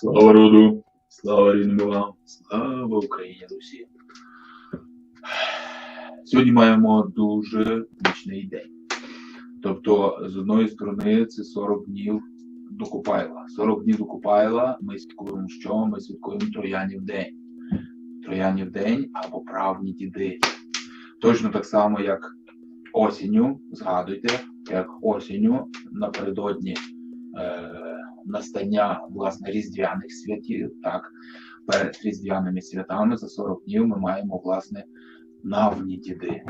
Слава роду, слава рідним вам, слава Україні Русі. Сьогодні маємо дуже нічний день. Тобто, з одної сторони, це 40 днів до Купайла. 40 днів до Купайла ми святкуємо що? Ми святкуємо Троянів день. Троянів день або правні діди. Точно так само, як осінню, згадуйте, як осінню напередодні е, настання власне різдвяних святів, так, перед різдвяними святами за 40 днів ми маємо власне навні діди.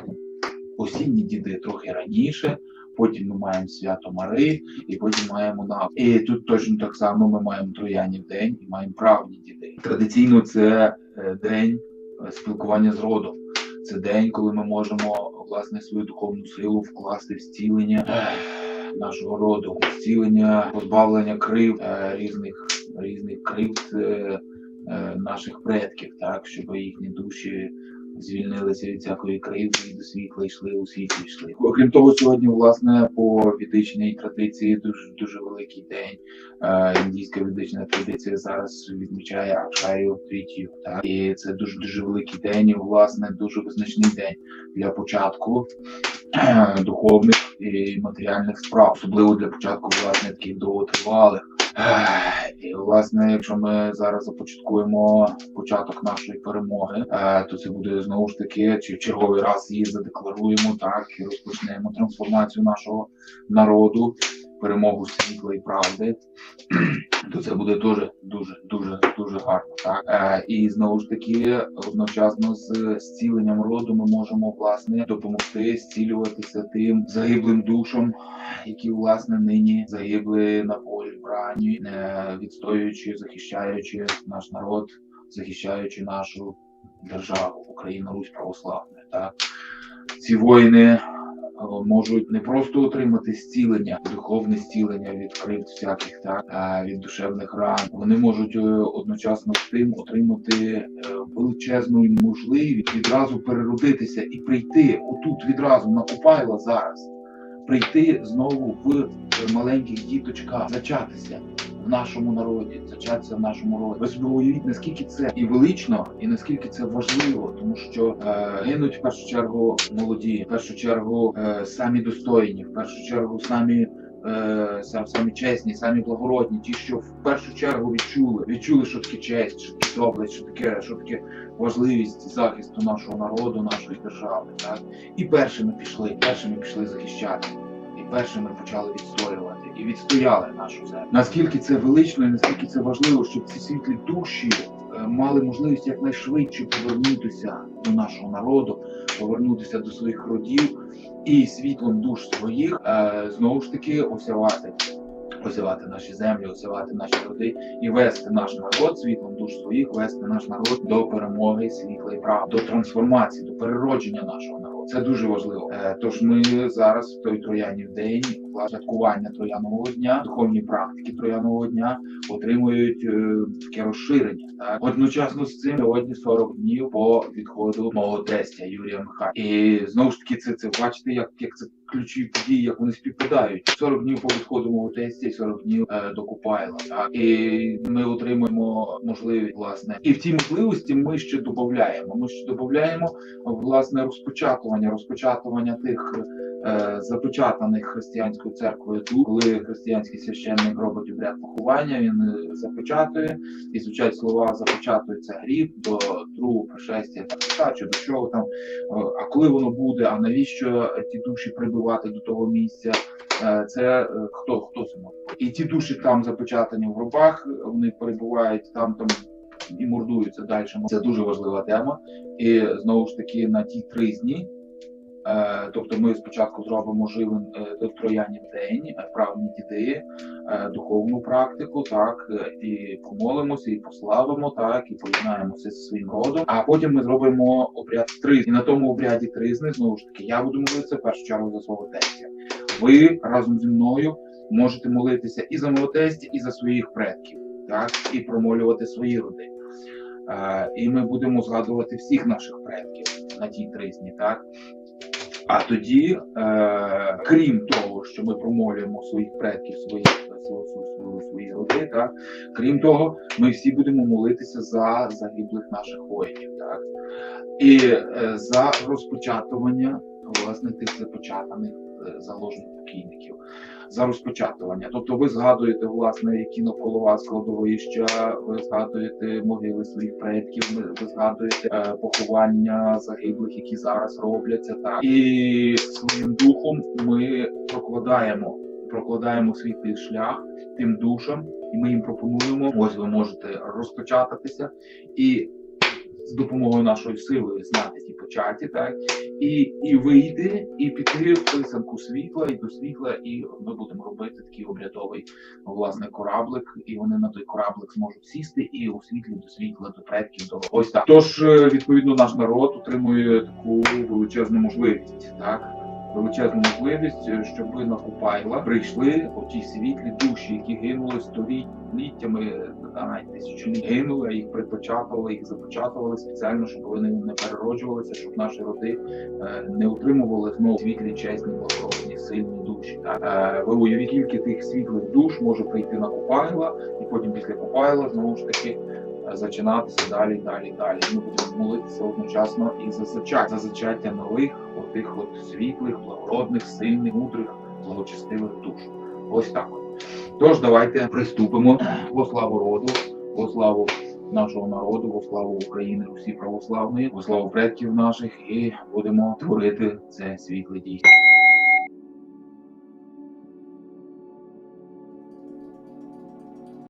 Осінні діди трохи раніше, потім ми маємо свято Мари, і потім маємо нав. І тут точно так само ми маємо Троянів день і маємо правні діди. Традиційно це е, день е, спілкування з родом. Це день, коли ми можемо власне свою духовну силу вкласти в зцілення нашого роду, зцілення, позбавлення крив е, різних різних кривд е, е, наших предків, так щоб їхні душі звільнилися від всякої кривди і до світла йшли у світлі йшли. Окрім того, сьогодні, власне, по ведичній традиції дуже дуже великий день. Індійська ведична традиція зараз відмічає Акшаю Трітію. Так і це дуже дуже великий день, і власне дуже визначний день для початку духовних і матеріальних справ, особливо для початку власне таких довготривалих. І власне, якщо ми зараз започаткуємо початок нашої перемоги, е, то це буде знову ж таки, чи в черговий раз її задекларуємо, так і розпочнемо трансформацію нашого народу, перемогу світла і правди. То це буде дуже дуже дуже дуже гарно. Так е, і знову ж таки, одночасно з зціленням роду, ми можемо власне допомогти зцілюватися тим загиблим душам, які власне нині загибли на полі брані, е, відстоюючи, захищаючи наш народ, захищаючи нашу державу, Україну, Русь православна. Так ці воїни можуть не просто отримати зцілення, духовне зцілення від кривд всяких, так від душевних ран. Вони можуть е, одночасно з тим отримати е, величезну можливість відразу переродитися і прийти отут відразу на Купайла зараз. Прийти знову в е, маленьких діточках, зачатися нашому народі, зачатися в нашому роді. Ви собі уявіть, наскільки це і велично, і наскільки це важливо, тому що е, гинуть в першу чергу молоді, в першу чергу е, самі достойні, в першу чергу самі. е, Сам самі чесні, самі благородні, ті, що в першу чергу відчули, відчули, що таке честь, що таке доблесть, що таке, що таке важливість захисту нашого народу, нашої держави. Так і першими пішли, першими пішли захищати, першими почали відстоювати і відстояли нашу землю. Наскільки це велично і наскільки це важливо, щоб ці світлі душі е, мали можливість якнайшвидше повернутися до нашого народу, повернутися до своїх родів і світлом душ своїх е, знову ж таки осявати. Осявати наші землі, осявати наші роди і вести наш народ світлом душ своїх, вести наш народ до перемоги, світла і права, до трансформації, до переродження нашого народу. Це дуже важливо. Е, Тож ми зараз в той троянів день, святкування троянового дня, духовні практики троянового дня отримують е, таке розширення. Так одночасно з цим сьогодні 40 днів по відходу мого тестя Юрія Михайла. І знову ж таки, це це бачите, як, як це ключові події, як вони співпадають. 40 днів по відходу мого тесті, і 40 днів е, до Купайла. Так і ми отримуємо можливість власне. І в цій можливості ми ще додаємо. Ми ще додаємо власне розпочатування, розпочатування тих. Е, Запечатаних християнською церквою тут, коли християнський священник робить обряд поховання, він е, запечатує і звучать слова запечатується гріб до другого пришестя та чи до чого там. Е, А коли воно буде, а навіщо ті душі прибивати до того місця? Це хто хто це? І ті душі там запечатані в гробах, вони перебувають там там. І мордуються далі. Це дуже важлива тема. І знову ж таки на ті тризні, е, тобто ми спочатку зробимо живим е, троянів день, е, правні діди, е, духовну практику, так е, і помолимося, і пославимо, так і поєднаємося зі своїм родом. А потім ми зробимо обряд тризни. І на тому обряді тризни знову ж таки я буду молитися в першу чергу за свого тестя. Ви разом зі мною можете молитися і за мого тестя, і за своїх предків, так і промолювати свої роди. Е, і ми будемо згадувати всіх наших предків на тій тризні, так А тоді, е, крім того, що ми промовлюємо своїх предків, своїх свої, свої, свої роди, так крім того, ми всі будемо молитися за загиблих наших воїнів, так і е, за розпочатування власне тих започатаних е, заложних покійників. За розпочатування. Тобто ви згадуєте, власне, які навколо вас кладовища, ви згадуєте могили своїх предків, ви згадуєте е, поховання загиблих, які зараз робляться. Так і своїм духом ми прокладаємо, прокладаємо світлий шлях тим душам, і ми їм пропонуємо. Ось ви можете розпочататися і з допомогою нашої сили зняти ті початі, так і, і вийти, і піти в писанку світла і до світла, і ми будемо робити такий обрядовий власне кораблик, і вони на той кораблик зможуть сісти і у світлі до світла, до предків, до ось так. Тож е, відповідно наш народ отримує таку величезну можливість, так. Величезну можливість, е, щоб на Купайла прийшли оті світлі душі, які гинули століттями, навіть тисячоліття гинули, їх припочатували, їх започатували спеціально, щоб вони не перероджувалися, щоб наші роди е, не отримували знову світлі, чесні, благородні, сильні душі. Е, Ви уявіть, скільки тих світлих душ може прийти на Купайла, і потім після Купайла знову ж таки зачинатися далі, далі, далі. Ми будемо молитися одночасно і за зачаття, за зачаття нових, отих от світлих, благородних, сильних, мудрих, благочестивих душ. Ось так. Тож давайте приступимо во славу роду, во славу нашого народу, во славу України, Русі православної, во славу предків наших, і будемо творити це світле дійство.